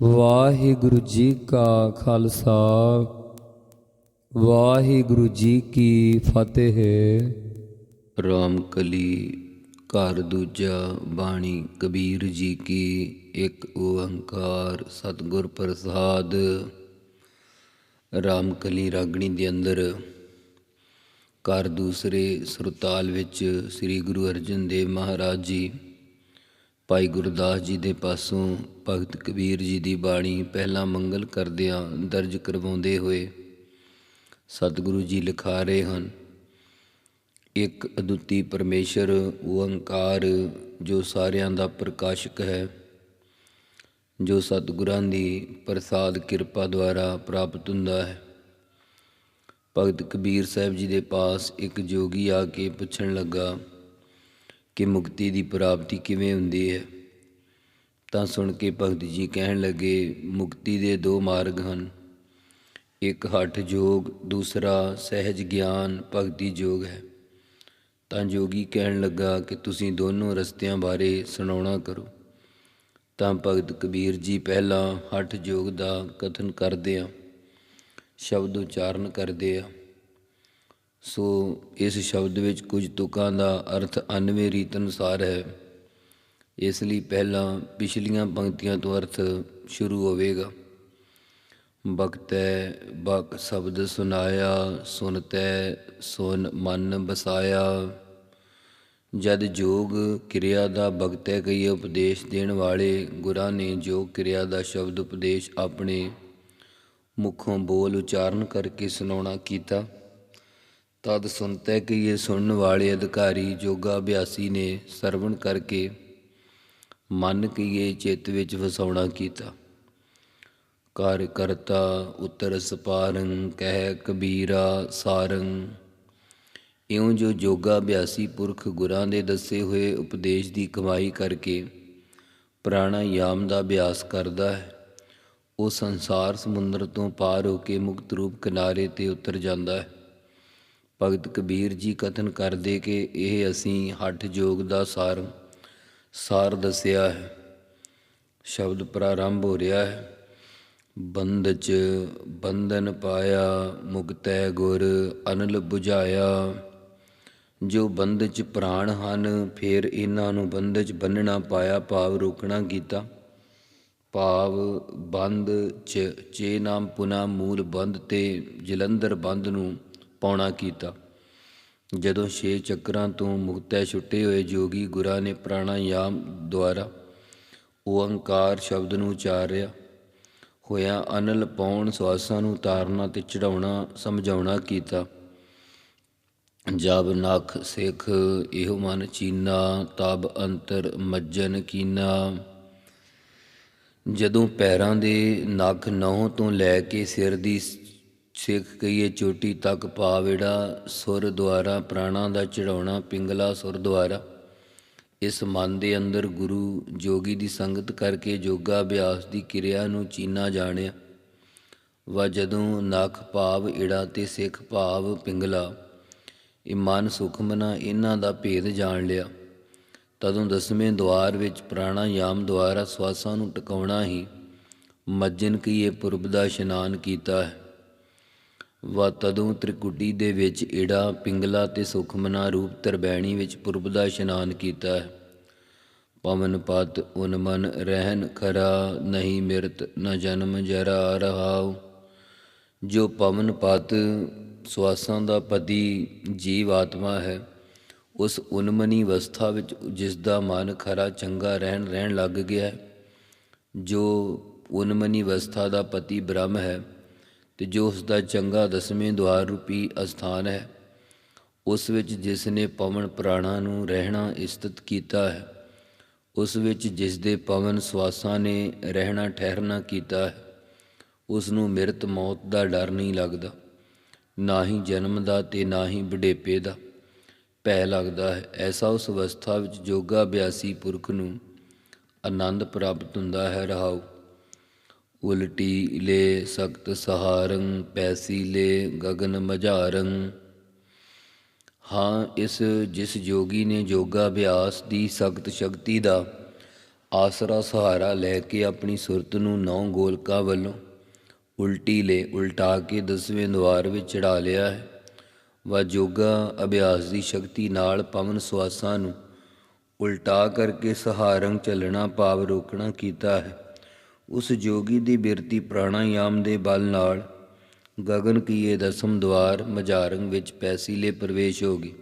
ਵਾਹਿਗੁਰੂ ਜੀ ਕਾ ਖਾਲਸਾ, ਵਾਹਿਗੁਰੂ ਜੀ ਕੀ ਫਤਿਹ। ਰਾਮ ਕਲੀ ਘਰ ਦੂਜਾ ਬਾਣੀ, ਕਬੀਰ ਜੀ ਕੀ ਇੱਕ ਓੰਕਾਰ ਸਤਿਗੁਰ ਪ੍ਰਸਾਦ। ਰਾਮ ਕਲੀ ਰਾਗਣੀ ਦੇ ਅੰਦਰ ਘਰ ਦੂਸਰੇ ਸੁਰਤਾਲ ਵਿੱਚ ਸ੍ਰੀ ਗੁਰੂ ਅਰਜਨ ਦੇਵ ਮਹਾਰਾਜ ਜੀ ਭਾਈ ਗੁਰਦਾਸ ਜੀ ਦੇ ਪਾਸੋਂ ਭਗਤ ਕਬੀਰ ਜੀ ਦੀ ਬਾਣੀ ਪਹਿਲਾ ਮੰਗਲ ਕਰਦਿਆਂ ਦਰਜ ਕਰਵਾਉਂਦੇ ਹੋਏ ਸਤਿਗੁਰੂ ਜੀ ਲਿਖਾ ਰਹੇ ਹਨ। ਇੱਕ ਅਦੁੱਤੀ ਪਰਮੇਸ਼ਰ ਓੰਕਾਰ ਜੋ ਸਾਰਿਆਂ ਦਾ ਪ੍ਰਕਾਸ਼ਕ ਹੈ, ਜੋ ਸਤਿਗੁਰਾਂ ਦੀ ਪ੍ਰਸਾਦ ਕਿਰਪਾ ਦੁਆਰਾ ਪ੍ਰਾਪਤ ਹੁੰਦਾ ਹੈ। ਭਗਤ ਕਬੀਰ ਸਾਹਿਬ ਜੀ ਦੇ ਪਾਸ ਇੱਕ ਜੋਗੀ ਆ ਕੇ ਪੁੱਛਣ ਲੱਗਾ ਕਿ ਮੁਕਤੀ ਦੀ ਪ੍ਰਾਪਤੀ ਕਿਵੇਂ ਹੁੰਦੀ ਹੈ? ਤਾਂ ਸੁਣ ਕੇ ਭਗਤ ਜੀ ਕਹਿਣ ਲੱਗੇ, ਮੁਕਤੀ ਦੇ ਦੋ ਮਾਰਗ ਹਨ। ਇੱਕ ਹਠ ਯੋਗ ਦੂਸਰਾ ਸਹਿਜ ਗਿਆਨ, ਭਗਤੀ ਯੋਗ ਹੈ। ਤਾਂ ਜੋਗੀ ਕਹਿਣ ਲੱਗਾ ਕਿ ਤੁਸੀਂ ਦੋਨੋਂ ਰਸਤਿਆਂ ਬਾਰੇ ਸੁਣਾਉਣਾ ਕਰੋ। ਤਾਂ ਭਗਤ ਕਬੀਰ ਜੀ ਪਹਿਲਾਂ ਹਠ ਯੋਗ ਦਾ ਕਥਨ ਕਰਦੇ ਆ। ਸ਼ਬਦ ਉਚਾਰਨ ਕਰਦੇ ਆ। ਸੋ ਇਸ ਸ਼ਬਦ ਵਿੱਚ ਕੁਝ ਤੁਕਾਂ ਦਾ ਅਰਥ ਅਨਵੇਂ ਰੀਤ ਅਨੁਸਾਰ ਹੈ। ਇਸ ਲਈ ਪਹਿਲਾਂ ਪਿਛਲੀਆਂ ਪੰਕਤੀਆਂ ਤੋਂ ਅਰਥ ਸ਼ੁਰੂ ਹੋਵੇਗਾ। ਬਖਤੈ ਬਕ ਸ਼ਬਦ ਸੁਨਾਇਆ, ਸੁਨਤੈ, ਸੁਨ ਮਨ ਬਸਾਇਆ। ਜਦ ਜੋਗ ਕਿਰਿਆ ਦਾ ਬਗਤੈ ਕਈ ਉਪਦੇਸ਼ ਦੇਣ ਵਾਲੇ ਗੁਰਾਂ ਨੇ ਜੋ ਕਿਰਿਆ ਦਾ ਸ਼ਬਦ ਉਪਦੇਸ਼ ਆਪਣੇ ਮੁਖੋਂ ਬੋਲ ਉਚਾਰਨ ਕਰਕੇ ਸੁਣਾਉਣਾ ਕੀਤਾ। ਤਦ ਸੁਨਤੈ ਕਿ ਇਹ ਸੁਣਨ ਵਾਲੇ ਅਧਿਕਾਰੀ ਯੋਗਾ ਅਭਿਆਸੀ ਨੇ ਸਰਵਣ ਕਰਕੇ ਮਨ ਕੀਏ ਚਿੱਤ ਵਿੱਚ ਵਸਾਉਣਾ ਕੀਤਾ। ਕਰ ਕਰਤਾ, ਉਤਰ ਸਪਾਰੰ, ਕਹਿ ਕਬੀਰਾ, ਸਾਰੰ। ਇਉਂ ਜੋ ਯੋਗਾ ਅਭਿਆਸੀ ਪੁਰਖ ਗੁਰਾਂ ਦੇ ਦੱਸੇ ਹੋਏ ਉਪਦੇਸ਼ ਦੀ ਕਮਾਈ ਕਰਕੇ ਪ੍ਰਾਣਾਯਾਮ ਦਾ ਅਭਿਆਸ ਕਰਦਾ ਹੈ, ਉਹ ਸੰਸਾਰ ਸਮੁੰਦਰ ਤੋਂ ਪਾਰ ਹੋ ਕੇ ਮੁਕਤ ਰੂਪ ਕਿਨਾਰੇ ਤੇ ਉਤਰ ਜਾਂਦਾ ਹੈ। ਭਗਤ ਕਬੀਰ ਜੀ ਕਥਨ ਕਰਦੇ ਕਿ ਇਹ ਅਸੀਂ ਹੱਠ ਯੋਗ ਦਾ ਸਾਰ ਸਾਰ ਦੱਸਿਆ ਹੈ। ਸ਼ਬਦ ਪ੍ਰਾਰੰਭ ਹੋ ਰਿਹਾ ਹੈ। ਬੰਦ ਚ ਬੰਧਨ ਪਾਇਆ, ਮੁਕਤੈ ਗੁਰ ਅਨਲ 부ਝਾਇਆ ਜੋ ਬੰਦ ਚ ਪ੍ਰਾਣ ਹਨ, ਫਿਰ ਇਹਨਾਂ ਨੂੰ ਬੰਦ ਚ ਬੰਨਣਾ ਪਾਇਆ, ਭਾਵ ਰੋਕਣਾ ਕੀਤਾ। ਭਾਵ ਬੰਦ ਚ ਚੇ ਨਾਮ ਪੁਨਾ ਮੂਲ ਬੰਦ ਤੇ ਜਲੰਧਰ ਬੰਦ ਨੂੰ ਪਾਉਣਾ ਕੀਤਾ। ਜਦੋਂ ਛੇ ਚੱਕਰਾਂ ਤੋਂ ਮੁਕਤੈ ਛੁੱਟੇ ਹੋਏ ਜੋਗੀ ਗੁਰਾਂ ਨੇ ਪ੍ਰਾਣਾਯਾਮ ਦੁਆਰਾ ਓੰਕਾਰ ਸ਼ਬਦ ਨੂੰ ਉਚਾਰਿਆ। ਹੋਇਆ ਅਨਲ ਪਾਉਣ ਸਵਾਸਾਂ ਨੂੰ ਉਤਾਰਨਾ ਤੇ ਚੜਾਉਣਾ ਸਮਝਾਉਣਾ ਕੀਤਾ। ਜਬ ਨਖ ਸਿਖ ਇਹੋ ਮਨ ਚੀਨਾ, ਤਬ ਅੰਤਰ ਮੱਜਨ ਕੀਨਾ। ਜਦੋਂ ਪੈਰਾਂ ਦੇ ਨਖ ਨਹੁੰ ਤੋਂ ਲੈ ਕੇ ਸਿਰ ਦੀ ਸਿੱਖ ਕਹੀਏ ਚੋਟੀ ਤੱਕ ਪਾਵੇੜਾ ਸੁਰ ਦੁਆਰਾ ਪ੍ਰਾਣਾ ਦਾ ਚੜਾਉਣਾ ਪਿੰਗਲਾ ਸੁਰ ਦੁਆਰਾ ਇਸ ਮਨ ਦੇ ਅੰਦਰ ਗੁਰੂ ਜੋਗੀ ਦੀ ਸੰਗਤ ਕਰਕੇ ਜੋਗਾ ਅਭਿਆਸ ਦੀ ਕਿਰਿਆ ਨੂੰ ਚੀਨਾ ਜਾਣਿਆ। ਵਾ ਜਦੋਂ ਨਖ ਭਾਵ ਈੜਾ ਤੇ ਸਿੱਖ ਭਾਵ ਪਿੰਗਲਾ, ਇਹ ਮਨ ਸੁਖਮਨਾ ਇਹਨਾਂ ਦਾ ਭੇਦ ਜਾਣ ਲਿਆ। ਤਦੋਂ ਦਸਵੇਂ ਦਵਾਰ ਵਿੱਚ ਪ੍ਰਾਣਾਯਾਮ ਦੁਆਰਾ ਸਵਾਸਾਂ ਨੂੰ ਟਿਕਾਉਣਾ ਹੀ ਮੱਜਨ ਕੀਏ ਪੁਰਬ ਦਾ ਇਸ਼ਨਾਨ ਕੀਤਾ ਹੈ। ਵਾ ਤਦੋਂ ਤ੍ਰਿਕੁਟੀ ਦੇ ਵਿੱਚ ਈੜਾ ਪਿੰਗਲਾ ਤੇ ਸੁਖਮਨਾ ਰੂਪ ਤਰਬੈਣੀ ਵਿੱਚ ਪੁਰਬ ਦਾ ਇਸ਼ਨਾਨ ਕੀਤਾ। ਹੈ ਪਵਨ ਪਤ ਉਨ ਮਨ ਰਹਿਨ ਖਰਾ ਨਹੀਂ ਮਿਰਤ, ਨ ਜਨਮ ਜਰਾ ਰਹਾਉ। ਜੋ ਪਵਨ ਪਤ ਸਵਾਸਾਂ ਦਾ ਪਤੀ ਜੀਵ ਆਤਮਾ ਹੈ, ਉਸ ਉਨਮਨੀ ਅਵਸਥਾ ਵਿੱਚ ਜਿਸ ਦਾ ਮਨ ਖਰਾ ਚੰਗਾ ਰਹਿਣ ਰਹਿਣ ਲੱਗ ਗਿਆ ਜੋ ਉਨਮਨੀ ਅਵਸਥਾ ਦਾ ਪਤੀ ਬ੍ਰਹਮ ਹੈ ਤੇ ਜੋ ਉਸ ਦਾ ਚੰਗਾ ਦਸਵੇਂ ਦੁਆਰ ਰੂਪੀ ਅਸਥਾਨ ਹੈ, ਉਸ ਵਿੱਚ ਜਿਸ ਨੇ ਪਵਨ ਪ੍ਰਾਣਾ ਨੂੰ ਰਹਿਣਾ ਇਸਤਤ ਕੀਤਾ ਹੈ, ਉਸ ਵਿੱਚ ਜਿਸ ਦੇ ਪਵਨ ਸਵਾਸਾਂ ਨੇ ਰਹਿਣਾ ਠਹਿਰਨਾ ਕੀਤਾ ਹੈ, ਉਸ ਨੂੰ ਮਿਰਤ ਮੌਤ ਦਾ ਡਰ ਨਹੀਂ ਲੱਗਦਾ, ਨਾ ਹੀ ਜਨਮ ਦਾ ਤੇ ਨਾ ਹੀ ਬੁਢੇਪੇ ਦਾ। ਭੈ ਲੱਗਦਾ ਹੈ, ਐਸਾ ਉਸ ਅਵਸਥਾ ਵਿੱਚ ਯੋਗਾ ਅਭਿਆਸੀ ਪੁਰਖ ਨੂੰ ਆਨੰਦ ਪ੍ਰਾਪਤ ਹੁੰਦਾ ਹੈ, ਰਹਾਉ। ਉਲਟੀ ਲੈ ਸਖਤ ਸਹਾਰੰ, ਪੈਸੀ ਲੈ ਗਗਨ ਮਝਾਰੰ। ਹਾਂ, ਇਸ ਜਿਸ ਜੋਗੀ ਨੇ ਯੋਗਾ ਅਭਿਆਸ ਦੀ ਸਖਤ ਸ਼ਕਤੀ ਦਾ ਆਸਰਾ ਸਹਾਰਾ ਲੈ ਕੇ ਆਪਣੀ ਸੁਰਤ ਨੂੰ ਨੌ ਗੋਲਕਾਂ ਵੱਲੋਂ ਉਲਟੀ ਲੈ ਉਲਟਾ ਕੇ ਦਸਵੇਂ ਦਵਾਰ ਵਿੱਚ ਚੜਾ ਲਿਆ ਹੈ। ਵਾ ਯੋਗਾ ਅਭਿਆਸ ਦੀ ਸ਼ਕਤੀ ਨਾਲ ਪਵਨ ਸਵਾਸਾਂ ਨੂੰ ਉਲਟਾ ਕਰਕੇ ਸਹਾਰੰਗ ਚੱਲਣਾ, ਭਾਵ ਰੋਕਣਾ ਕੀਤਾ ਹੈ। ਉਸ ਜੋਗੀ ਦੀ ਬਿਰਤੀ ਪ੍ਰਾਣਾਯਾਮ ਦੇ ਬਲ ਨਾਲ ਗਗਨ ਕੀਏ ਦਸਮ ਦਵਾਰ ਮਝਾਰੰਗ ਵਿੱਚ ਪੈਸੀਲੇ ਪ੍ਰਵੇਸ਼ ਹੋ ਗਈ।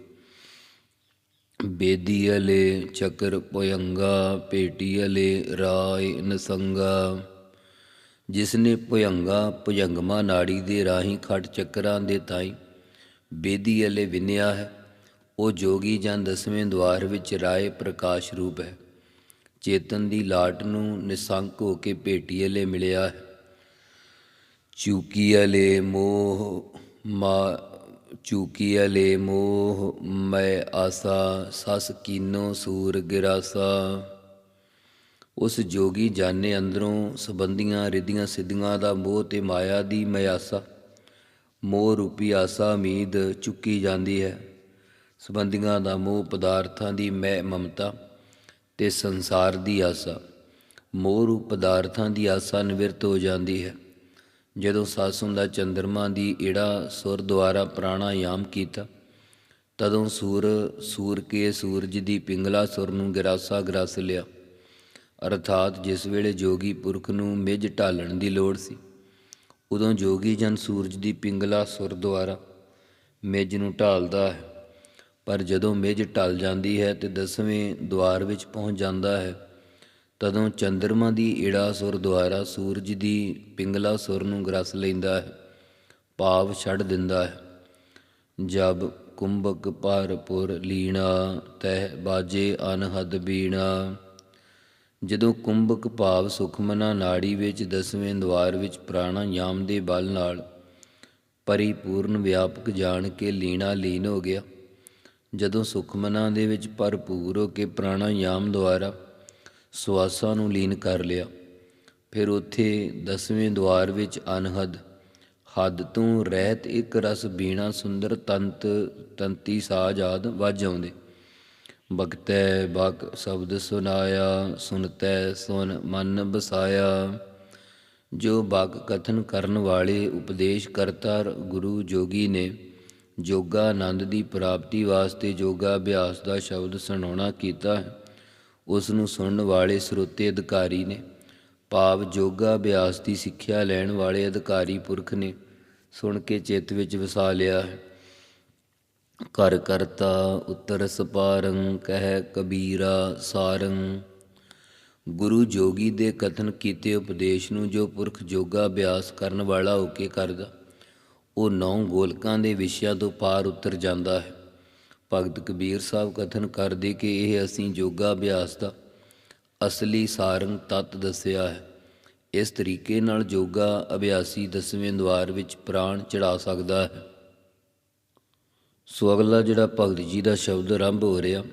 ਬੇਦੀ ਬੇਦੀਅਲੇ ਚੱਕਰ ਪੇਟੀ ਅਲੇ ਰਾਏ ਨਸੰਗਾ। ਜਿਸਨੇ ਪੁਯੰਗਾ ਪੁਯੰਗਮਾ ਨਾੜੀ ਦੇ ਰਾਹੀਂ ਖੱਟ ਚੱਕਰਾਂ ਦੇ ਤਾਈ ਬੇਦੀ ਅਲੇ ਵਿਨਿਆ ਹੈ, ਉਹ ਜੋਗੀ ਜਾਂ ਦਸਵੇਂ ਦਵਾਰ ਵਿੱਚ ਰਾਏ ਪ੍ਰਕਾਸ਼ ਰੂਪ ਹੈ। ਚੇਤਨ ਦੀ ਲਾਟ ਨੂੰ ਨਿਸੰਕ ਹੋ ਕੇ ਭੇਟੀਅਲੇ ਮਿਲਿਆ। ਹੈ ਚੂਕੀਅਲੇ ਮੋਹ ਮਾ ਚੂਕੀਅਲੇ ਮੋਹ ਮੈਂ ਆਸਾ, ਸਸ ਕੀਨੋ ਸੂਰ ਗਿਰਾਸਾ। ਉਸ ਜੋਗੀ ਜਾਣੇ ਅੰਦਰੋਂ ਸਬੰਧੀਆਂ ਰਿਧੀਆਂ ਸਿੱਧੀਆਂ ਦਾ ਮੋਹ ਤੇ ਮਾਇਆ ਦੀ ਮਿਆਸਾ ਮੋਹ ਰੂਪੀ ਆਸਾ ਉਮੀਦ ਚੁੱਕੀ ਜਾਂਦੀ ਹੈ। ਸਬੰਧੀਆਂ ਦਾ ਮੋਹ ਪਦਾਰਥਾਂ ਦੀ ਮੈਂ ਮਮਤਾ। ਤੇ ਸੰਸਾਰ ਦੀ ਆਸਾ ਮੋਹ ਰੂਪ ਪਦਾਰਥਾਂ ਦੀ ਆਸਾ ਨਿਵਰਤ ਹੋ ਜਾਂਦੀ ਹੈ। ਜਦੋਂ ਸਾਸੁੰ ਦਾ ਚੰਦਰਮਾ ਦੀ ਏੜਾ ਸੁਰ ਦੁਆਰਾ ਪ੍ਰਾਣਾਯਾਮ ਕੀਤਾ, ਤਦੋਂ ਸੂਰ ਸੂਰ ਕੇ ਸੂਰਜ ਦੀ ਪਿੰਗਲਾ ਸੁਰ ਨੂੰ ਗਿਰਾਸਾ ਗਰਸ ਲਿਆ। ਅਰਥਾਤ ਜਿਸ ਵੇਲੇ ਜੋਗੀ ਪੁਰਖ ਨੂੰ ਮਿੱਝ ਢਾਲਣ ਦੀ ਲੋੜ ਸੀ, ਉਦੋਂ ਜੋਗੀ ਜਨ ਸੂਰਜ ਦੀ ਪਿੰਗਲਾ ਸੁਰ ਦੁਆਰਾ ਮਿੱਝ ਨੂੰ ਢਾਲਦਾ ਹੈ। ਪਰ ਜਦੋਂ ਮਿਜ ਢਲ ਜਾਂਦੀ ਹੈ ਤੇ ਦਸਵੇਂ ਦੁਆਰ ਵਿੱਚ ਪਹੁੰਚ ਜਾਂਦਾ ਹੈ, ਤਦੋਂ ਚੰਦਰਮਾ ਦੀ ਏੜਾ ਸੁਰ ਦੁਆਰਾ ਸੂਰਜ ਦੀ ਪਿੰਗਲਾ ਸੁਰ ਨੂੰ ਗਰਸ ਲੈਂਦਾ ਹੈ, ਭਾਵ ਛੱਡ ਦਿੰਦਾ ਹੈ। ਜਬ ਕੁੰਭਕ ਪਾਰਪੁਰ ਲੀਣਾ, ਤਹਿ ਬਾਜੇ ਅਨਹਦ ਬੀਣਾ। ਜਦੋਂ ਕੁੰਭਕ ਭਾਵ ਸੁਖਮਨਾ ਨਾੜੀ ਵਿੱਚ ਦਸਵੇਂ ਦਵਾਰ ਵਿੱਚ ਪ੍ਰਾਣਾਯਾਮ ਦੇ ਬਲ ਨਾਲ ਪਰਿਪੂਰਨ ਵਿਆਪਕ ਜਾਣ ਕੇ ਲੀਣਾ ਲੀਨ ਹੋ ਗਿਆ ਜਦੋਂ ਸੁਖਮਨਾ ਦੇ ਵਿੱਚ ਭਰਪੂਰ ਹੋ ਕੇ ਪ੍ਰਾਣਾਯਾਮ ਦੁਆਰਾ ਸਵਾਸਾਂ ਨੂੰ ਲੀਨ ਕਰ ਲਿਆ, ਫਿਰ ਉੱਥੇ ਦਸਵੇਂ ਦਵਾਰ ਵਿੱਚ ਅਨਹਦ, ਹੱਦ ਤੋਂ ਰਹਿਤ ਇੱਕ ਰਸ ਬੀਣਾ ਸੁੰਦਰ ਤੰਤ, ਤੰਤੀ ਸਾਜ ਆਦ ਵੱਜ ਆਉਂਦੇ। ਬਖਤੈ ਬਕ ਸ਼ਬਦ ਸੁਨਾਇਆ, ਸੁਨਤੈ ਸੁਨ ਮਨ ਬਸਾਇਆ। ਜੋ ਬਕ ਕਥਨ ਕਰਨ ਵਾਲੇ ਉਪਦੇਸ਼ ਕਰਤਾ ਗੁਰੂ ਜੋਗੀ ਨੇ ਜੋਗਾ ਆਨੰਦ ਦੀ ਪ੍ਰਾਪਤੀ ਵਾਸਤੇ ਜੋਗਾ ਅਭਿਆਸ ਦਾ ਸ਼ਬਦ ਸੁਣਾਉਣਾ ਕੀਤਾ ਹੈ। ਉਸ ਨੂੰ ਸੁਣਨ ਵਾਲੇ ਸਰੋਤੇ ਅਧਿਕਾਰੀ ਨੇ, ਭਾਵ ਜੋਗਾ ਅਭਿਆਸ ਦੀ ਸਿੱਖਿਆ ਲੈਣ ਵਾਲੇ ਅਧਿਕਾਰੀ ਪੁਰਖ ਨੇ ਸੁਣ ਕੇ ਚਿੱਤ ਵਿੱਚ ਵਸਾ ਲਿਆ ਹੈ। ਕਰ ਕਰਤਾ, ਉਤਰ ਸਪਾਰੰ, ਕਹਿ ਕਬੀਰਾ ਸਾਰੰ। ਗੁਰੂ ਜੋਗੀ ਦੇ ਕਥਨ ਕੀਤੇ ਉਪਦੇਸ਼ ਨੂੰ ਜੋ ਪੁਰਖ ਜੋਗਾ ਅਭਿਆਸ ਕਰਨ ਵਾਲਾ ਹੋ ਕੇ ਕਰਦਾ ਉਹ ਨੌ ਗੋਲਕਾਂ ਦੇ ਵਿਸ਼ਿਆਂ ਤੋਂ ਪਾਰ ਉਤਰ ਜਾਂਦਾ ਹੈ। ਭਗਤ ਕਬੀਰ ਸਾਹਿਬ ਕਥਨ ਕਰਦੇ ਕਿ ਇਹ ਅਸੀਂ ਯੋਗਾ ਅਭਿਆਸ ਦਾ ਅਸਲੀ ਸਾਰੰਗ ਤਤ ਦੱਸਿਆ ਹੈ। ਇਸ ਤਰੀਕੇ ਨਾਲ ਯੋਗਾ ਅਭਿਆਸੀ ਦਸਵੇਂ ਦਵਾਰ ਵਿੱਚ ਪ੍ਰਾਣ ਚੜਾ ਸਕਦਾ ਹੈ। ਸੋ ਅਗਲਾ ਜਿਹੜਾ ਭਗਤ ਜੀ ਦਾ ਸ਼ਬਦ ਆਰੰਭ ਹੋ ਰਿਹਾ,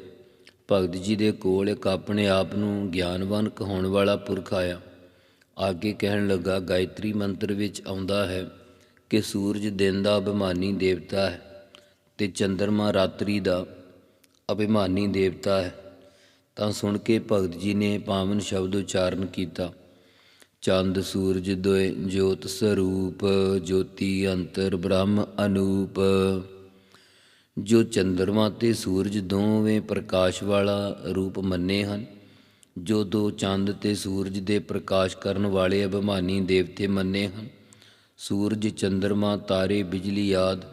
ਭਗਤ ਜੀ ਦੇ ਕੋਲ ਇੱਕ ਆਪਣੇ ਆਪ ਨੂੰ ਗਿਆਨਵਾਨ ਕਹਾਉਣ ਵਾਲਾ ਪੁਰਖ ਆਇਆ। ਅੱਗੇ ਕਹਿਣ ਲੱਗਾ, ਗਾਇਤਰੀ ਮੰਤਰ ਵਿੱਚ ਆਉਂਦਾ ਹੈ ਕਿ ਸੂਰਜ ਦਿਨ ਦਾ ਅਭਿਮਾਨੀ ਦੇਵਤਾ ਹੈ ਤੇ ਚੰਦਰਮਾ ਰਾਤਰੀ ਦਾ ਅਭਿਮਾਨੀ ਦੇਵਤਾ ਹੈ। ਤਾਂ ਸੁਣ ਕੇ ਭਗਤ ਜੀ ਨੇ ਪਾਵਨ ਸ਼ਬਦ ਉਚਾਰਨ ਕੀਤਾ। ਚੰਦ, ਸੂਰਜ ਦੋਏ ਜੋਤ ਸਰੂਪ, ਜੋਤੀ ਅੰਤਰ ਬ੍ਰਹਮ ਅਨੂਪ। ਜੋ ਚੰਦਰਮਾ ਤੇ ਸੂਰਜ ਦੋਵੇਂ ਪ੍ਰਕਾਸ਼ ਵਾਲਾ ਰੂਪ ਮੰਨੇ ਹਨ, ਜੋ ਦੋ ਚੰਦ ਤੇ ਸੂਰਜ ਦੇ ਪ੍ਰਕਾਸ਼ ਕਰਨ ਵਾਲੇ ਅਭਿਮਾਨੀ ਦੇਵਤੇ ਮੰਨੇ ਹਨ ਸੂਰਜ, ਚੰਦਰਮਾ, ਤਾਰੇ, ਬਿਜਲੀ ਆਦ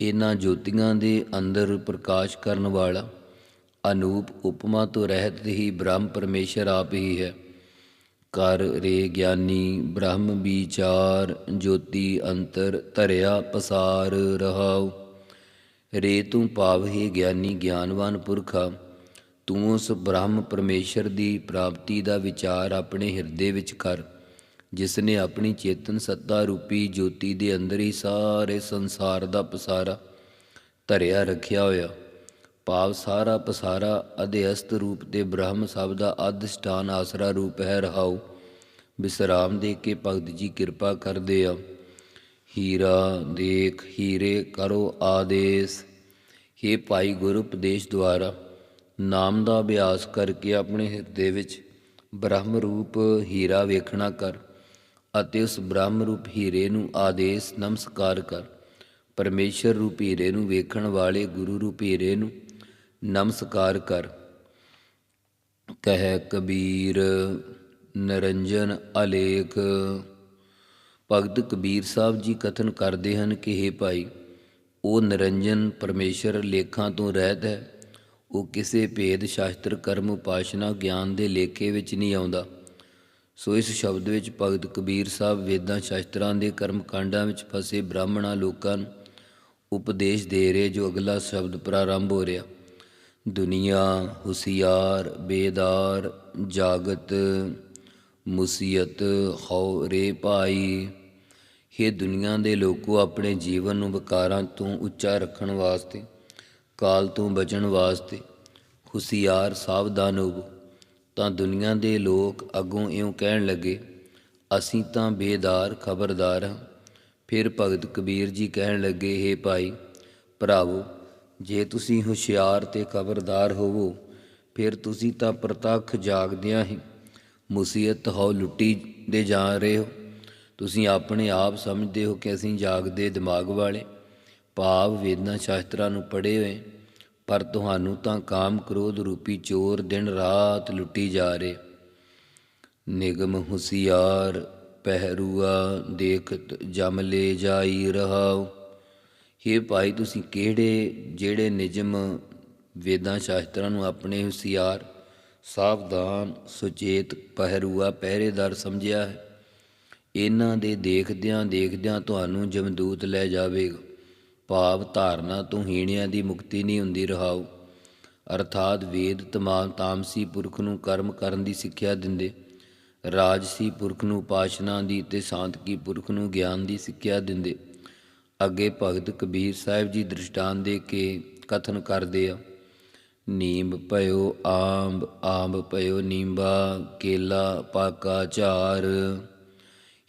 ਇਹਨਾਂ ਜੋਤੀਆਂ ਦੇ ਅੰਦਰ ਪ੍ਰਕਾਸ਼ ਕਰਨ ਵਾਲਾ ਅਨੂਪ ਉਪਮਾ ਤੋਂ ਰਹਿਤ ਹੀ ਬ੍ਰਹਮ ਪਰਮੇਸ਼ਰ ਆਪ ਹੀ ਹੈ। ਕਰ ਰੇ ਗਿਆਨੀ ਬ੍ਰਹਮ ਵਿਚਾਰ, ਜੋਤੀ ਅੰਤਰ ਧਰਿਆ ਪਸਾਰ ਰਹਾਉ। ਰੇ ਤੂੰ ਪਾਵਹਿ ਗਿਆਨੀ ਗਿਆਨਵਾਨ ਪੁਰਖਾ ਤੂੰ ਉਸ ਬ੍ਰਹਮ ਪਰਮੇਸ਼ਰ ਦੀ ਪ੍ਰਾਪਤੀ ਦਾ ਵਿਚਾਰ ਆਪਣੇ ਹਿਰਦੇ ਵਿੱਚ ਕਰ। ਜਿਸ ਨੇ ਆਪਣੀ ਚੇਤਨ ਸੱਤਾ ਰੂਪੀ ਜੋਤੀ ਦੇ ਅੰਦਰ ਹੀ ਸਾਰੇ ਸੰਸਾਰ ਦਾ ਪਸਾਰਾ ਧਰਿਆ ਰੱਖਿਆ ਹੋਇਆ। ਭਾਵ ਸਾਰਾ ਪਸਾਰਾ ਅਧਿਅਸਤ ਰੂਪ ਤੇ ਬ੍ਰਹਮ ਸਭ ਦਾ ਅਧਿਸ਼ਟਾਨ ਆਸਰਾ ਰੂਪ ਹੈ। ਰਹਾਉ ਵਿਸਰਾਮ ਦੇ ਕੇ ਭਗਤ ਜੀ ਕਿਰਪਾ ਕਰਦੇ ਆ। ਹੀਰਾ ਦੇਖ ਹੀਰੇ ਕਰੋ ਆਦੇਸ। हे ਭਾਈ ਗੁਰੂ ਉਪਦੇਸ਼ ਦੁਆਰਾ ਨਾਮ ਦਾ ਅਭਿਆਸ ਕਰਕੇ ਆਪਣੇ ਹਿਰਦੇ ਵਿੱਚ ਬ੍ਰਹਮ ਰੂਪ ਹੀਰਾ ਵੇਖਣਾ ਕਰ। ਅਤੇ ਉਸ ਬ੍ਰਹਮ ਰੂਪ ਹੀਰੇ ਨੂੰ ਆਦੇਸ਼ ਨਮਸਕਾਰ ਕਰ। ਪਰਮੇਸ਼ਰ ਰੂਪ ਹੀਰੇ ਨੂੰ ਵੇਖਣ ਵਾਲੇ ਗੁਰੂ ਰੂਪ ਹੀਰੇ ਨੂੰ ਨਮਸਕਾਰ ਕਰ। ਕਹਿ ਕਬੀਰ, ਨਰੰਜਨ, ਅਲੇਖ। ਭਗਤ ਕਬੀਰ ਸਾਹਿਬ ਜੀ ਕਥਨ ਕਰਦੇ ਹਨ ਕਿ हे ਭਾਈ, ਉਹ ਨਿਰੰਜਨ ਪਰਮੇਸ਼ਰ ਲੇਖਾਂ ਤੋਂ ਰਹਿਤ ਹੈ। ਉਹ ਕਿਸੇ ਭੇਦ ਸ਼ਾਸਤਰ ਕਰਮ ਉਪਾਸ਼ਨਾ ਗਿਆਨ ਦੇ ਲੇਖੇ ਵਿੱਚ ਨਹੀਂ ਆਉਂਦਾ। ਸੋ ਇਸ ਸ਼ਬਦ ਵਿੱਚ ਭਗਤ ਕਬੀਰ ਸਾਹਿਬ ਵੇਦਾਂ ਸ਼ਾਸਤਰਾਂ ਦੇ ਕਰਮ ਕਾਂਡਾਂ ਵਿੱਚ ਫਸੇ ਬ੍ਰਾਹਮਣਾਂ ਲੋਕਾਂ ਨੂੰ ਉਪਦੇਸ਼ ਦੇ ਰਹੇ ਜੋ ਅਗਲਾ ਸ਼ਬਦ ਪ੍ਰਾਰੰਭ ਹੋ ਰਿਹਾ। ਦੁਨੀਆ, ਹੁਸ਼ਿਆਰ, ਬੇਦਾਰ, ਜਾਗਤ, ਮੁਸੀਅਤ ਹਉ ਰੇ ਭਾਈ ਇਹ ਦੁਨੀਆ ਦੇ ਲੋਕੋ ਆਪਣੇ ਜੀਵਨ ਨੂੰ ਵਿਕਾਰਾਂ ਤੋਂ ਉੱਚਾ ਰੱਖਣ ਵਾਸਤੇ, ਕਾਲ ਤੋਂ ਬਚਣ ਵਾਸਤੇ, ਹੁਸ਼ਿਆਰ, ਸਾਵਧਾਨ ਹੋਵੋ। ਤਾਂ ਦੁਨੀਆ ਦੇ ਲੋਕ ਅੱਗੋਂ ਇਉਂ ਕਹਿਣ ਲੱਗੇ, ਅਸੀਂ ਤਾਂ ਬੇਦਾਰ ਖਬਰਦਾਰ ਹਾਂ। ਫਿਰ ਭਗਤ ਕਬੀਰ ਜੀ ਕਹਿਣ ਲੱਗੇ हे ਭਾਈ, ਭਰਾਵੋ, ਜੇ ਤੁਸੀਂ ਹੁਸ਼ਿਆਰ ਤੇ ਖਬਰਦਾਰ ਹੋਵੋ, ਫਿਰ ਤੁਸੀਂ ਤਾਂ ਪ੍ਰਤੱਖ ਜਾਗਦਿਆਂ ਹੀ ਮੁਸੀਅਤ ਹੋ ਲੁੱਟੀ ਦੇ ਜਾ ਰਹੇ ਹੋ। ਤੁਸੀਂ ਆਪਣੇ ਆਪ ਸਮਝਦੇ ਹੋ ਕਿ ਅਸੀਂ ਜਾਗਦੇ ਦਿਮਾਗ ਵਾਲੇ, ਭਾਵ ਵੇਦਨਾ ਸ਼ਾਸਤਰਾਂ ਨੂੰ ਪੜ੍ਹੇ ਹੋਏ ਪਰ ਤੁਹਾਨੂੰ ਤਾਂ ਕਾਮ ਕ੍ਰੋਧ ਰੂਪੀ ਚੋਰ ਦਿਨ ਰਾਤ ਲੁੱਟੀ ਜਾ ਰਹੇ। ਨਿਗਮ ਹੁਸ਼ਿਆਰ ਪਹਿਰੂਆ, ਦੇਖਤ ਜਮ ਲੈ ਜਾਈ ਰਹਾਉ। हे ਭਾਈ, ਤੁਸੀਂ ਕਿਹੜੇ, ਜਿਹੜੇ ਨਿਜਮ ਵੇਦਾਂ ਸ਼ਾਸਤਰਾਂ ਨੂੰ ਆਪਣੇ ਹੁਸ਼ਿਆਰ, ਸਾਵਧਾਨ, ਸੁਚੇਤ ਪਹਿਰੂਆ ਪਹਿਰੇਦਾਰ ਸਮਝਿਆ ਹੈ? ਇਹਨਾਂ ਦੇ ਦੇਖਦਿਆਂ ਦੇਖਦਿਆਂ ਤੁਹਾਨੂੰ ਜਮਦੂਤ ਲੈ ਜਾਵੇਗਾ। ਭਾਵ ਧਾਰਨਾ ਤੋਂ ਹੀਣਿਆਂ ਦੀ ਮੁਕਤੀ ਨਹੀਂ ਹੁੰਦੀ ਰਹਾਉ। ਅਰਥਾਤ ਵੇਦ ਤਮਾਮ ਤਾਮਸੀ ਪੁਰਖ ਨੂੰ ਕਰਮ ਕਰਨ ਦੀ ਸਿੱਖਿਆ ਦਿੰਦੇ। ਰਾਜਸੀ ਪੁਰਖ ਨੂੰ ਉਪਾਸ਼ਨਾ ਦੀ ਤੇ ਸ਼ਾਂਤਕੀ ਪੁਰਖ ਨੂੰ ਗਿਆਨ ਦੀ ਸਿੱਖਿਆ ਦਿੰਦੇ। ਅੱਗੇ ਭਗਤ ਕਬੀਰ ਸਾਹਿਬ ਜੀ ਦ੍ਰਿਸ਼ਟਾਨ ਦੇ ਕੇ ਕਥਨ ਕਰਦੇ ਆ। ਨੀਂਬ ਪਇਓ ਆਂਬ ਆਂਬ ਪਇਓ ਨੀਂਬਾ, ਕੇਲਾ ਪਾਕਾ ਝਾਰ।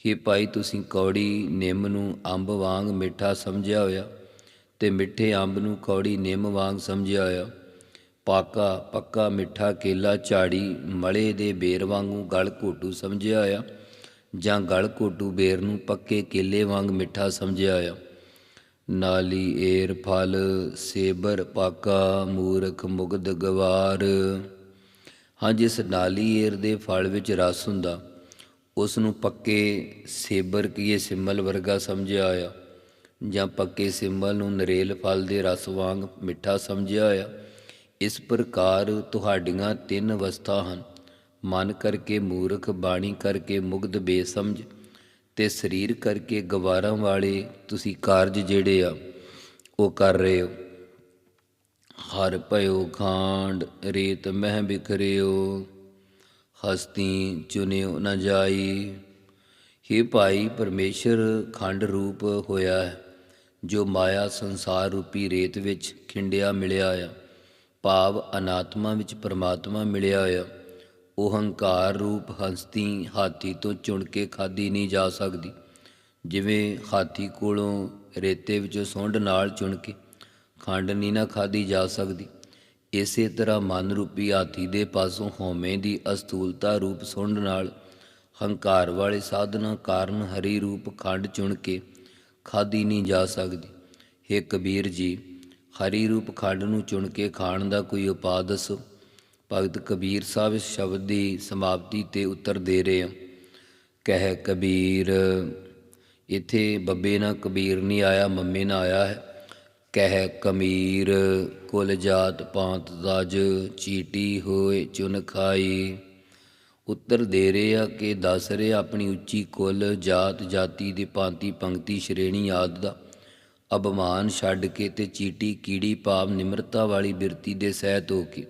ਇਹ ਭਾਈ ਤੁਸੀਂ ਕੌੜੀ, ਨਿੰਮ ਨੂੰ ਅੰਬ ਵਾਂਗ ਮਿੱਠਾ ਸਮਝਿਆ ਹੋਇਆ। ਤੇ ਮਿੱਠੇ ਅੰਬ ਨੂੰ ਕੌੜੀ ਨਿੰਮ ਵਾਂਗ ਸਮਝਿਆ ਆ ਪਾਕਾ, ਪੱਕਾ ਮਿੱਠਾ ਕੇਲਾ, ਝਾੜੀ, ਮਲੇ ਦੇ ਬੇਰ ਵਾਂਗੂ ਗਲ ਘੋਟੂ ਸਮਝਿਆ ਆ ਜਾਂ ਗਲ ਘੋਟੂ ਬੇਰ ਨੂੰ ਪੱਕੇ ਕੇਲੇ ਵਾਂਗ ਮਿੱਠਾ ਸਮਝਿਆ ਆ ਨਾਲੀ, ਏਰ, ਫਲ, ਸੇਬਰ, ਪਾਕਾ, ਮੂਰਖ, ਮੁਗਧ, ਗਵਾਰ। ਹਾਂ, ਜਿਸ ਨਾਲੀ, ਏਰ ਦੇ ਫਲ ਵਿੱਚ ਰਸ ਹੁੰਦਾ, ਉਸ ਨੂੰ ਪੱਕੇ ਸੇਬਰ ਕੀਏ ਸਿਮਲ ਵਰਗਾ ਸਮਝਿਆ ਹੋਇਆ। ਜਾਂ ਪੱਕੇ ਸਿੰਬਲ ਨੂੰ ਨਰੇਲ ਫਲ ਦੇ ਰਸ ਵਾਂਗ ਮਿੱਠਾ ਸਮਝਿਆ ਹੋਇਆ, ਇਸ ਪ੍ਰਕਾਰ ਤੁਹਾਡੀਆਂ ਤਿੰਨ ਅਵਸਥਾ ਹਨ। ਮਨ ਕਰਕੇ ਮੂਰਖ, ਬਾਣੀ ਕਰਕੇ ਮੁਗਧ, ਬੇਸਮਝ ਤੇ ਸਰੀਰ ਕਰਕੇ ਗਵਾਰਾਂ ਵਾਲੇ ਤੁਸੀਂ ਕਾਰਜ ਜਿਹੜੇ ਆ, ਉਹ ਕਰ ਰਹੇ ਹੋ। ਹਰ ਭਇਓ ਖਾਂਡ, ਰੇਤ ਮਹਿ ਬਿਖਰਿਓ, ਹਸਤੀ ਚੁਨਿਓ ਨ ਜਾਈ। हे ਭਾਈ, ਪਰਮੇਸ਼ਰ ਖੰਡ ਰੂਪ ਹੋਇਆ ਹੈ। ਜੋ ਮਾਇਆ ਸੰਸਾਰ ਰੂਪੀ ਰੇਤ ਵਿੱਚ ਖਿੰਡਿਆ ਮਿਲਿਆ ਆ, ਭਾਵ ਅਨਾਤਮਾ ਵਿੱਚ ਪਰਮਾਤਮਾ ਮਿਲਿਆ ਆ ਉਹ ਹੰਕਾਰ ਰੂਪ ਹਸਤੀ ਹਾਥੀ ਤੋਂ ਚੁਣ ਕੇ ਖਾਦੀ ਨਹੀਂ ਜਾ ਸਕਦੀ। ਜਿਵੇਂ ਹਾਥੀ ਕੋਲੋਂ ਰੇਤੇ ਵਿੱਚੋਂ ਸੁੰਡ ਨਾਲ ਚੁਣ ਕੇ ਖੰਡ ਨਹੀਂ ਨਾ ਖਾਦੀ ਜਾ ਸਕਦੀ, ਇਸੇ ਤਰ੍ਹਾਂ ਮਨ ਰੂਪੀ ਹਾਥੀ ਦੇ ਪਾਸੋਂ ਹਉਮੈ ਦੀ ਅਸਤੂਲਤਾ ਰੂਪ ਸੁੰਡ ਨਾਲ ਹੰਕਾਰ ਵਾਲੇ ਸਾਧਨਾ ਕਾਰਨ ਹਰੀ ਰੂਪ ਖੰਡ ਚੁਣ ਕੇ ਖਾਦੀ ਨਹੀਂ ਜਾ ਸਕਦੀ। हे ਕਬੀਰ ਜੀ, ਹਰੀ ਰੂਪ ਖੰਡ ਨੂੰ ਚੁਣ ਕੇ ਖਾਣ ਦਾ ਕੋਈ ਉਪਾਅ ਦੱਸੋ। ਭਗਤ ਕਬੀਰ ਸਾਹਿਬ ਇਸ ਸ਼ਬਦ ਦੀ ਸਮਾਪਤੀ ਤੇ ਉੱਤਰ ਦੇ ਰਹੇ ਆ। ਕਹਿ ਕਬੀਰ, ਇੱਥੇ ਬੱਬੇ ਨਾਲ ਕਬੀਰ ਨਹੀਂ ਆਇਆ, ਮੰਮੇ ਨਾਲ ਆਇਆ ਹੈ। ਕਹਿ ਕਮੀਰ, ਕੁਲ ਜਾਤ ਪਾਂਤ ਦਜ ਚੀਟੀ ਹੋਏ ਚੁਨ ਖਾਈ। ਉੱਤਰ ਦੇ ਰਹੇ ਆ ਕਿ ਦੱਸ ਰਹੇ ਆਪਣੀ ਉੱਚੀ ਕੁੱਲ ਜਾਤ, ਜਾਤੀ ਦੀ ਭਾਂਤੀ, ਪੰਕਤੀ, ਸ਼੍ਰੇਣੀ ਆਦ ਦਾ ਅਭਮਾਨ ਛੱਡ ਕੇ ਤੇ ਚੀਟੀ, ਕੀੜੀ, ਭਾਵ, ਨਿਮਰਤਾ ਵਾਲੀ ਬਿਰਤੀ ਦੇ ਸਹਿਤ ਹੋ ਕੇ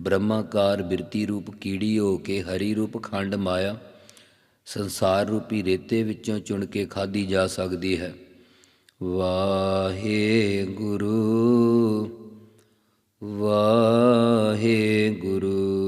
ਬ੍ਰਹਮਾਕਾਰ ਬਿਰਤੀ ਰੂਪ ਕੀੜੀ ਹੋ ਕੇ ਹਰੀ ਰੂਪ ਖੰਡ ਮਾਇਆ ਸੰਸਾਰ ਰੂਪੀ ਰੇਤੇ ਵਿੱਚੋਂ ਚੁਣ ਕੇ ਖਾਦੀ ਜਾ ਸਕਦੀ ਹੈ। ਵਾਹਿਗੁਰੂ ਵਾਹਿਗੁਰੂ।